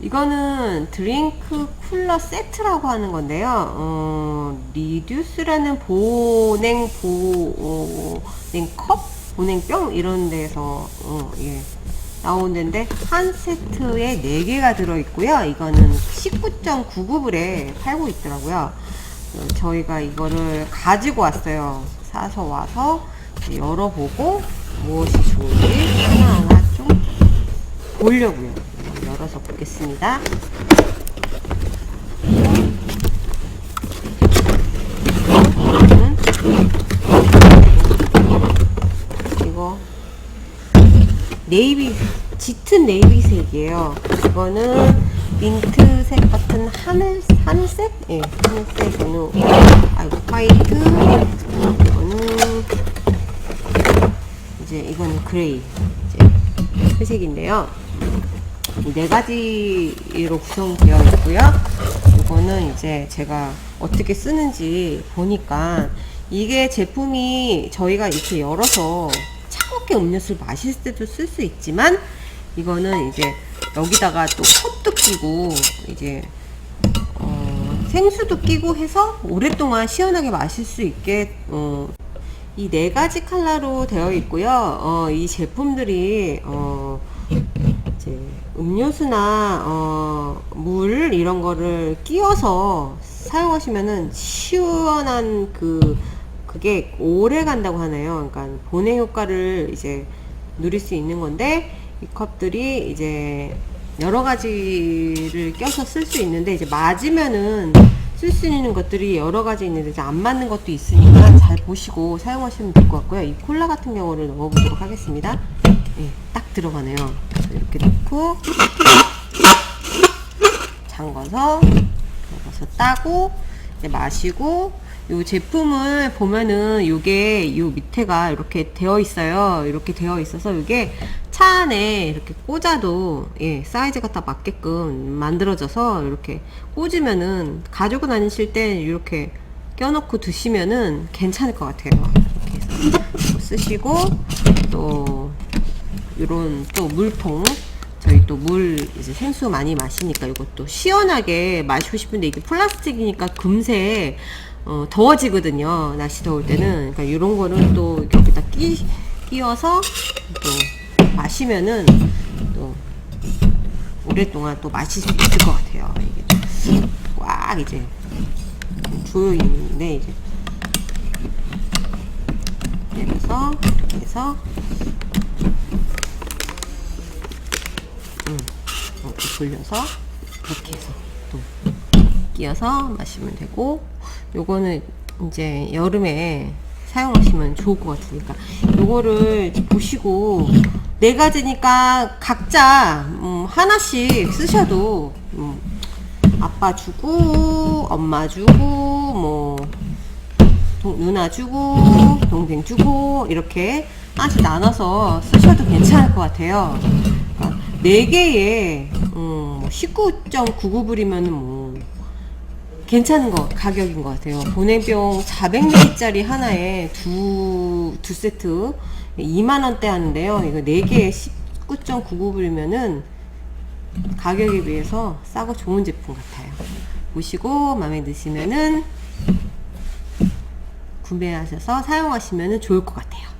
이거는 드링크 쿨러 세트라고 하는 건데요. 어, 리듀스라는 보냉 보냉 컵, 보냉병 이런 데서 어, 예, 나오는데 한 세트에 4개가 들어있고요. 이거는 19.99불에 팔고 있더라고요. 어, 저희가 이거를 가지고 왔어요. 사서 와서 열어보고 무엇이 좋은지 하나하나 좀 보려고요. 열어서 보겠습니다. 이거 네이비 짙은 네이비색이에요. 이거는 민트색 같은 하늘 하늘색? 예, 하늘색 이거는 아이고 화이트 이거는 이제 이거는 그레이 이제 회색인데요. 이네 가지로 구성되어 있고요. 이거는 이제 제가 어떻게 쓰는지 보니까 이게 제품이 저희가 이렇게 열어서 차갑게 음료수를 마실 때도 쓸 수 있지만 이거는 이제 여기다가 또 컵도 끼고 이제 어, 생수도 끼고 해서 오랫동안 시원하게 마실 수 있게 어, 이 네 가지 컬러로 되어 있고요. 어, 이 제품들이 어, 음료수나 어, 물 이런 거를 끼워서 사용하시면은 시원한 그 그게 오래 간다고 하네요. 그러니까 보냉 효과를 이제 누릴 수 있는 건데 이 컵들이 이제 여러 가지를 껴서 쓸 수 있는데 이제 맞으면은 쓸 수 있는 것들이 여러 가지 있는데 이제 안 맞는 것도 있으니까 잘 보시고 사용하시면 될 것 같고요. 이 콜라 같은 경우를 넣어보도록 하겠습니다. 예, 딱 들어가네요. 그래서 이렇게 넣고 잠궈서 넣어서 따고 이제 마시고 요 제품을 보면은 요게 요 밑에가 이렇게 되어 있어요. 이렇게 되어 있어서 요게 차 안에 이렇게 꽂아도 예, 사이즈가 다 맞게끔 만들어져서 이렇게 꽂으면은 가지고 다니실 때 이렇게 껴놓고 드시면은 괜찮을 것 같아요. 이렇게 해서 또 쓰시고 또 요런 또 물통 저희 또 물 이제 생수 많이 마시니까 이것도 시원하게 마시고 싶은데 이게 플라스틱이니까 금세 어, 더워지거든요. 날씨 더울 때는 그러니까 이런 거는 또 여기다 끼 끼워서 또 마시면은 또 오랫동안 또 마실 수 있을 것 같아요. 이게 꽉 이제 조여 있는데 이제 그래서 이렇게 해서 음, 이렇게 돌려서 이렇게 해서 또 끼워서 마시면 되고 요거는 이제 여름에 사용하시면 좋을 것 같으니까 요거를 보시고 네 가지니까 각자 음, 하나씩 쓰셔도 음, 아빠 주고 엄마 주고 뭐 동- 누나 주고 동생 주고 이렇게 하나씩 나눠서 쓰셔도 괜찮을 것 같아요. 그러니까 네 개에 음, 19.99불이면은 뭐 괜찮은 거 가격인 것 같아요. 보냉병 400ml짜리 하나에 두, 두 세트 2만 원대 하는데요. 이거 4개에 19.99불이면은 가격에 비해서 싸고 좋은 제품 같아요. 보시고 마음에 드시면은 구매하셔서 사용하시면 좋을 것 같아요.